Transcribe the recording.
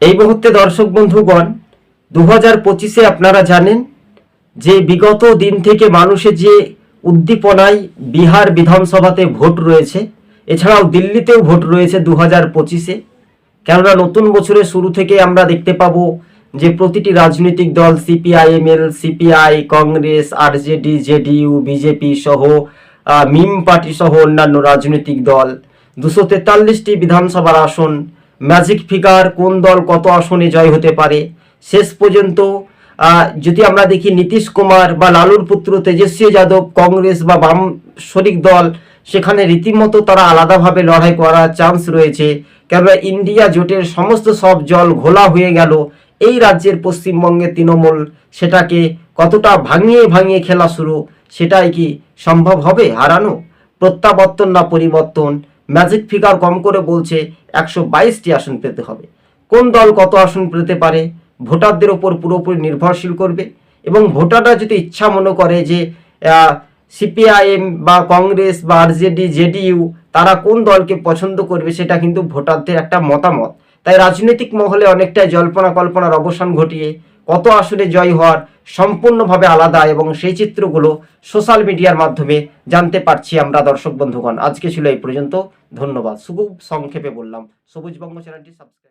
এই মুহূর্তে দর্শক বন্ধুগণ দু হাজার পঁচিশে আপনারা জানেন যে বিগত দিন থেকে মানুষের যে উদ্দীপনায় বিহার বিধানসভাতে ভোট রয়েছে, এছাড়াও দিল্লিতেও ভোট রয়েছে দু হাজার পঁচিশে। কেননা নতুন বছরের শুরু থেকে আমরা দেখতে পাবো যে প্রতিটি রাজনৈতিক দল CPIML CPI, Congress, RJD, JDU, BJP সহ মিম পার্টি সহ অন্যান্য রাজনৈতিক দল। দুশো তেতাল্লিশটি বিধানসভার আসন ম্যাজিক ফিগার কোন দল কত আসনে জয় হতে পারে? শেষ পর্যন্ত যদি আমরা দেখি নীতিশ কুমার বা লালুর পুত্র তেজস্বী যাদব কংগ্রেস বা বাম শরিক দল, সেখানে রীতিমতো তারা আলাদাভাবে লড়াই করার চান্স রয়েছে। কেননা ইন্ডিয়া জোটের সমস্ত সব জল ঘোলা হয়ে গেল। এই রাজ্যের পশ্চিমবঙ্গের তৃণমূল সেটাকে কতটা ভাঙিয়ে ভাঙিয়ে খেলা শুরু, সেটাই কি সম্ভব হবে হারানো? প্রত্যাবর্তন না পরিবর্তন? ম্যাজিক ফিগার কম করে বলছে একশো বাইশটি আসন পেতে হবে। কোন দল কত আসন পেতে পারে? ভোটারদের ওপর পুরোপুরি নির্ভরশীল করবে এবং ভোটাররা যদি ইচ্ছা মনে করে যে সিপিআইএম বা কংগ্রেস বা আরজেডি, জেডিইউ, তারা কোন দলকে পছন্দ করবে সেটা কিন্তু ভোটারদের একটা মতামত। তাই রাজনৈতিক মহলে অনেকটাই জল্পনা কল্পনার অবসান ঘটিয়ে কত আসনে জয় হওয়ার সম্পূর্ণভাবে আলাদা এবং সেই চিত্রগুলো সোশ্যাল মিডিয়ার মাধ্যমে জানতে পারছি আমরা দর্শক বন্ধুগণ। আজকে ছিল এই পর্যন্ত। ধন্যবাদ। শুভ সংক্ষেপে বললাম। সবুজ বঙ্গ চ্যানেলটি সাবস্ক্রাইব